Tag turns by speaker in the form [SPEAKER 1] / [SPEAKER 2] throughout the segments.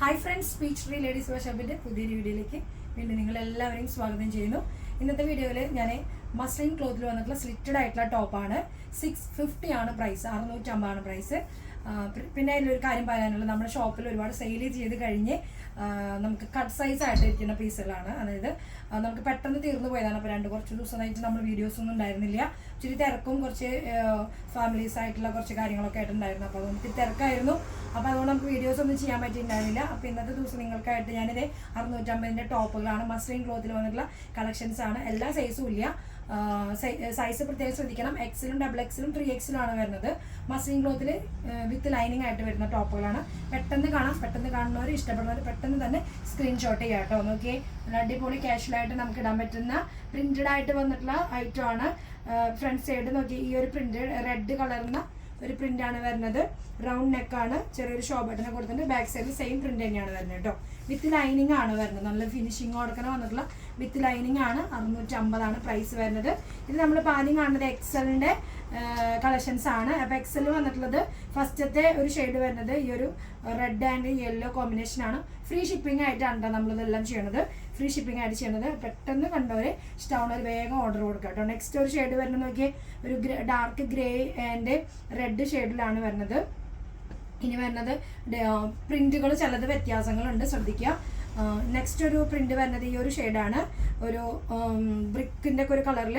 [SPEAKER 1] Hi friends speech tree ladies വർഷപ്പിന്റെ പുതിയൊരു വീഡിയോയിലേക്ക് വീണ്ടും നിങ്ങൾ എല്ലാവരെയും സ്വാഗതം ചെയ്യുന്നു. ഇന്നത്തെ വീഡിയോയിൽ ഞാൻ മസ്ലിൻ ക്ലോത്തിൽ വന്നിട്ടുള്ള സ്ലിറ്റഡ് ആയിട്ടുള്ള ടോപ്പാണ് സിക്സ് ഫിഫ്റ്റി ആണ് പ്രൈസ് അറുന്നൂറ്റമ്പതാണ് പ്രൈസ് പിന്നെ അതിലൊരു കാര്യം പറയാനുള്ളത് നമ്മുടെ ഷോപ്പിൽ ഒരുപാട് സെയിൽ ചെയ്ത് കഴിഞ്ഞ് നമുക്ക് കട്ട് സൈസ് ആയിട്ടിരിക്കുന്ന പീസുകളാണ്. അതായത് നമുക്ക് പെട്ടെന്ന് തീർന്നു പോയതാണ്. അപ്പോൾ രണ്ട് കുറച്ച് ദിവസമായിട്ട് നമ്മൾ വീഡിയോസ് ഒന്നും ഉണ്ടായിരുന്നില്ല. ഇച്ചിരി തിരക്കും കുറച്ച് ഫാമിലീസ് ആയിട്ടുള്ള കുറച്ച് കാര്യങ്ങളൊക്കെ ആയിട്ടുണ്ടായിരുന്നു അപ്പോൾ നമുക്ക് തിരക്കായിരുന്നു. അപ്പോൾ അതുകൊണ്ട് നമുക്ക് വീഡിയോസ് ഒന്നും ചെയ്യാൻ പറ്റിയിട്ടുണ്ടായിരുന്നില്ല. അപ്പോൾ ഇന്നത്തെ ദിവസം നിങ്ങൾക്കായിട്ട് ഞാനിത് അറുന്നൂറ്റമ്പതിന്റെ ടോപ്പുകളാണ്. മസ്ലിൻ ക്ലോത്തിൽ വന്നിട്ടുള്ള കളക്ഷൻസ് ആണ്. എല്ലാ സൈസും ഇല്ല. സൈസ് പ്രത്യേകം ശ്രദ്ധിക്കണം. എക്സിലും ഡബിൾ എക്സിലും ത്രീ എക്സിലും ആണ് വരുന്നത്. മസ്ലിൻ ക്ലോത്തിൽ വിത്ത് ലൈനിങ് ആയിട്ട് വരുന്ന ടോപ്പുകളാണ് പെട്ടെന്ന് കാണാം. പെട്ടെന്ന് കാണുന്നവർ ഇഷ്ടപ്പെടുന്നവർ പെട്ടെന്ന് തന്നെ സ്ക്രീൻഷോട്ട് ചെയ്യാം കേട്ടോ. നോക്കിയേ നല്ല അടിപൊളി കാഷ്വലായിട്ട് നമുക്ക് ഇടാൻ പറ്റുന്ന പ്രിന്റഡ് ആയിട്ട് വന്നിട്ടുള്ള ഐറ്റം ആണ്. ഫ്രണ്ട് സൈഡ് നോക്കി ഈ ഒരു പ്രിന്റ് റെഡ് കളറുന്ന ഒരു പ്രിന്റ് ആണ് വരുന്നത്. റൗണ്ട് നെക്കാണ് ചെറിയൊരു ഷോ ബട്ടനെ കൊടുത്തിട്ട് ബാക്ക് സൈഡിൽ സെയിം പ്രിന്റ് തന്നെയാണ് വരുന്നത് കേട്ടോ. വിത്ത് ലൈനിങ് ആണ് വരുന്നത്. നല്ല ഫിനിഷിങ് കൊടുക്കണം വന്നിട്ടുള്ള വിത്ത് ലൈനിങ് ആണ്. അറുന്നൂറ്റി അമ്പതാണ് പ്രൈസ് വരുന്നത്. ഇത് നമ്മൾ പാനിങ് കാണുന്നത് എക്സലിന്റെ കളക്ഷൻസ് ആണ്. അപ്പോൾ എക്സൽ വന്നിട്ടുള്ളത് ഫസ്റ്റത്തെ ഒരു ഷെയ്ഡ് വരുന്നത് ഈ ഒരു റെഡ് ആൻഡ് യെല്ലോ കോമ്പിനേഷൻ ആണ്. ഫ്രീ ഷിപ്പിംഗ് ആയിട്ടാണ് നമ്മൾ ഇതെല്ലാം ചെയ്യണത്. ഫ്രീ ഷിപ്പിംഗ് ആയിട്ട് ചെയ്യണത്. പെട്ടെന്ന് കണ്ടവര് ഇഷ്ടമാവുന്നവർ വേഗം ഓർഡർ കൊടുക്കുക കേട്ടോ നെക്സ്റ്റ് ഒരു ഷെയ്ഡ് വരുന്നത് നോക്കിയ ഒരു ഡാർക്ക് ഗ്രേ ആൻഡ് റെഡ് ഷെയ്ഡിലാണ് വരുന്നത്. ഇനി വരുന്നത് പ്രിന്റുകൾ ചിലത് വ്യത്യാസങ്ങളുണ്ട്. ശ്രദ്ധിക്കുക. നെക്സ്റ്റ് ഒരു പ്രിന്റ് വരുന്നത് ഈ ഒരു ഷെയ്ഡാണ് ഒരു ബ്രിക്കിന്റെ ഒക്കെ ഒരു കളറിൽ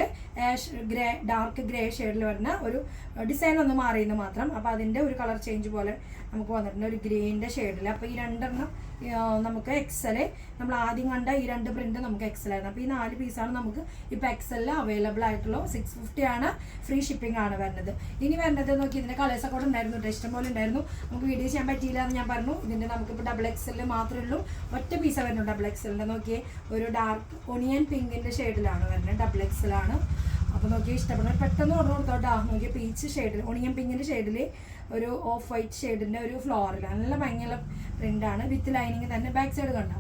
[SPEAKER 1] ആഷ് ഗ്രേ ഡാർക്ക് ഗ്രേ ഷെയ്ഡിൽ വരുന്ന ഒരു ഡിസൈൻ ഒന്ന് മാറിയെന്ന് മാത്രം. അപ്പോൾ അതിന്റെ ഒരു കളർ ചേഞ്ച് പോലെ നമുക്ക് വന്നിട്ടുണ്ട്. ഒരു ഗ്രീന്റെ ഷെയ്ഡിൽ അപ്പോൾ ഈ രണ്ടെണ്ണം നമുക്ക് എക്സൽ നമ്മൾ ആദ്യം കണ്ട ഈ രണ്ട് പ്രിന്റ് നമുക്ക് എക്സൽ ആയിരുന്നു. അപ്പോൾ ഈ നാല് പീസാണ് നമുക്ക് ഇപ്പോൾ എക്സലിൽ അവൈലബിൾ ആയിട്ടുള്ള സിക്സ് ഫിഫ്റ്റി ആണ് ഫ്രീ ഷിപ്പിംഗ് ആണ് വരുന്നത്. ഇനി വരുന്നത് നോക്കി ഇതിന്റെ കളേഴ്സ് ഒക്കെ ഉണ്ടായിരുന്നു ഇഷ്ടം പോലെ ഉണ്ടായിരുന്നു. നമുക്ക് വീഡിയോ ചെയ്യാൻ പറ്റിയില്ല എന്ന് ഞാൻ പറഞ്ഞു. ഇതിന്റെ നമുക്കിപ്പോൾ ഡബിൾ എക്സലിൽ മാത്രമേ ഉള്ളൂ. ഒറ്റ പീസ് വരുന്നു ഡബിൾ എക്സലിന്റെ നോക്കിയേ ഒരു ഡാർക്ക് ഒണിയൻ പിങ്കിന്റെ ഷെയ്ഡിലാണ് വരുന്നത്. ഡബിൾ എക്സിലാണ് അപ്പോൾ നോക്കി ഇഷ്ടപ്പെടുന്നത് പെട്ടെന്ന് ഓർഡർ കൊടുത്തോട്ടാ. നോക്കിയ പീച്ച് ഷെയ്ഡിൽ ഒണിയൻ പിങ്കിന്റെ ഷെയ്ഡിൽ ഒരു ഓഫ് വൈറ്റ് ഷെയ്ഡിന്റെ ഒരു ഫ്ലോറിൽ നല്ല ഭംഗിയുള്ള പ്രിന്റാണ് വിത്ത് ലൈനിങ് തന്നെ ബാക്ക് സൈഡ് കണ്ട?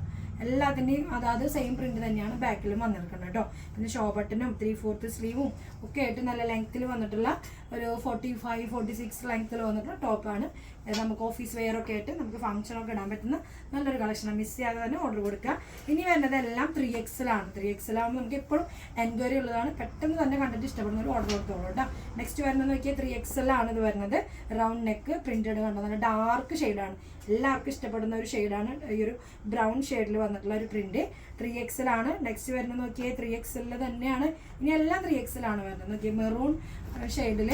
[SPEAKER 1] എല്ലാത്തിന്റെയും അതായത് സെയിം പ്രിന്റ് തന്നെയാണ് ബാക്കിലും വന്നിരിക്കുന്നത് കേട്ടോ. പിന്നെ ഷോ ബട്ടനും ത്രീ ഫോർത്ത് സ്ലീവും ഒക്കെ ആയിട്ട് നല്ല ലെങ്ത്തിൽ വന്നിട്ടുള്ള ഒരു ഫോർട്ടി ഫൈവ് ഫോർട്ടി സിക്സ് ലെങ്ത്തിൽ വന്നിട്ടുള്ള ടോപ്പാണ് നമുക്ക് ഓഫീസ് വെയർ ഒക്കെ ആയിട്ട് നമുക്ക് ഫംഗ്ഷനൊക്കെ ഇടാൻ പറ്റുന്ന നല്ലൊരു കളക്ഷനാണ് മിസ് ചെയ്യാതെ തന്നെ ഓർഡർ കൊടുക്കുക. ഇനി വരുന്നത് എല്ലാം ത്രീ എക്സിലാണ് ത്രീ എക്സിലാകുമ്പോൾ നമുക്ക് എപ്പോഴും എൻക്വയറി ഉള്ളതാണ്. പെട്ടെന്ന് തന്നെ കണ്ടിട്ട് ഇഷ്ടപ്പെടുന്ന ഒരു ഓർഡർ കൊടുത്തോളൂ കേട്ടോ. നെക്സ്റ്റ് വരുന്നത് നോക്കിയാൽ ത്രീ എക്സലാണ് ഇത് വരുന്നത്. റൗണ്ട് നെക്ക് പ്രിന്റഡ് കണ്ടത് നല്ല ഡാർക്ക് ഷെയ്ഡാണ് എല്ലാവർക്കും ഇഷ്ടപ്പെടുന്ന ഒരു ഷെയ്ഡാണ് ഈ ഒരു ബ്രൗൺ ഷെയ്ഡിൽ വന്നിട്ടുള്ള ഒരു പ്രിന്റ് ത്രീ എക്സലാണ് നെക്സ്റ്റ് വരുന്നത് നോക്കിയാൽ ത്രീ എക്സലിൽ തന്നെയാണ്. ഇനി എല്ലാം ത്രീ എക്സലാണ് വരുന്നത്. നോക്കിയാൽ മെറൂൺ ഷെയ്ഡിൽ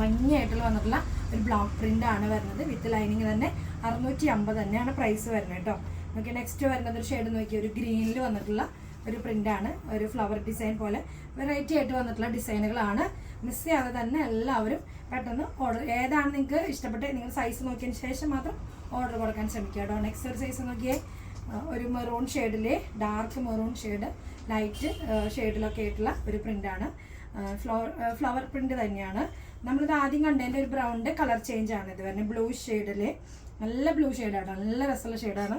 [SPEAKER 1] ഭംഗിയായിട്ടുള്ള വന്നിട്ടുള്ള ഒരു ബ്ലോക്ക് പ്രിന്റ് ആണ് വരുന്നത്. വിത്ത് ലൈനിങ് തന്നെ അറുന്നൂറ്റി അമ്പത് തന്നെയാണ് പ്രൈസ് വരുന്നത് കേട്ടോ. നോക്കി നെക്സ്റ്റ് വരുന്നത് ഒരു ഷെയ്ഡ് നോക്കി ഒരു ഗ്രീനിൽ വന്നിട്ടുള്ള ഒരു പ്രിന്റ് ആണ്. ഒരു ഫ്ലവർ ഡിസൈൻ പോലെ വെറൈറ്റി ആയിട്ട് വന്നിട്ടുള്ള ഡിസൈനുകളാണ്. മിസ് ചെയ്യാതെ തന്നെ എല്ലാവരും പെട്ടെന്ന് ഓർഡർ ഏതാണ് നിങ്ങൾക്ക് ഇഷ്ടപ്പെട്ട് നിങ്ങൾ സൈസ് നോക്കിയതിന് ശേഷം മാത്രം ഓർഡർ കൊടുക്കാൻ ശ്രമിക്കുക കേട്ടോ. നെക്സ്റ്റ് ഒരു സൈസ് നോക്കിയേ ഒരു മെറൂൺ ഷെയ്ഡിലെ ഡാർക്ക് മെറൂൺ ഷെയ്ഡ് ലൈറ്റ് ഷെയ്ഡിലൊക്കെ ആയിട്ടുള്ള ഒരു പ്രിന്റാണ് ഫ്ലവർ ഫ്ലവർ പ്രിന്റ് തന്നെയാണ്. നമ്മളിത് ആദ്യം കണ്ടതിന്റെ ഒരു ബ്രൗണിന്റെ കളർ ചേഞ്ച് ആണ് ഇത് വരുന്നത്. ബ്ലൂ ഷെയ്ഡിൽ നല്ല ബ്ലൂ ഷെയ്ഡാണ് നല്ല രസമുള്ള ഷെയ്ഡാണ്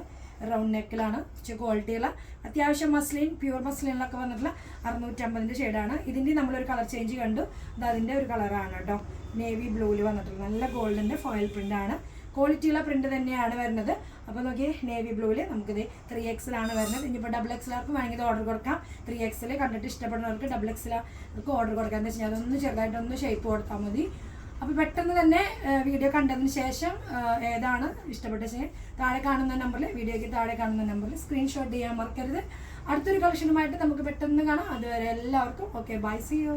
[SPEAKER 1] റൗണ്ട് നെക്കിലാണ് ഇച്ചിരി ക്വാളിറ്റിയുള്ള അത്യാവശ്യം മസ്ലിൻ പ്യൂർ മസ്ലിനിലൊക്കെ വന്നിട്ടുള്ള അറുന്നൂറ്റമ്പതിന്റെ ഷെയ്ഡാണ് ഇതിന്റെ നമ്മളൊരു കളർ ചേഞ്ച് കണ്ടു. അത് അതിന്റെ ഒരു കളറാണ് കേട്ടോ നേവി ബ്ലൂവിൽ വന്നിട്ടുള്ള നല്ല ഗോൾഡിന്റെ ഫോയിൽ പ്രിന്റ് ആണ്. ക്വാളിറ്റിയുള്ള പ്രിന്റ് തന്നെയാണ് വരുന്നത്. അപ്പോൾ നോക്കി നേവി ബ്ലൂവിൽ നമുക്കിത് ത്രീ എക്സിലാണ് വരുന്നത്. ഇനിയിപ്പോൾ ഡബിൾ എക്സിലാർക്ക് വേണമെങ്കിൽ ഇത് ഓർഡർ കൊടുക്കാം. ത്രീ എക്സിൽ കണ്ടിട്ട് ഇഷ്ടപ്പെടുന്നവർക്ക് ഡബിൾ എക്സിലാർക്ക് ഓർഡർ കൊടുക്കാം. എന്താ വെച്ചാൽ അതൊന്ന് ചെറുതായിട്ടൊന്ന് ഷേപ്പ് കൊടുത്താൽ മതി. അപ്പോൾ പെട്ടെന്ന് തന്നെ വീഡിയോ കണ്ടതിന് ശേഷം ഏതാണ് ഇഷ്ടപ്പെട്ട താഴെ കാണുന്ന നമ്പറിൽ വീഡിയോയ്ക്ക് താഴെ കാണുന്ന നമ്പറിൽ സ്ക്രീൻഷോട്ട് ചെയ്യാൻ മറക്കരുത്. അടുത്തൊരു കളക്ഷനുമായിട്ട് നമുക്ക് പെട്ടെന്ന് കാണാം. അതുവരെ എല്ലാവർക്കും ഓക്കെ ബൈ സി യു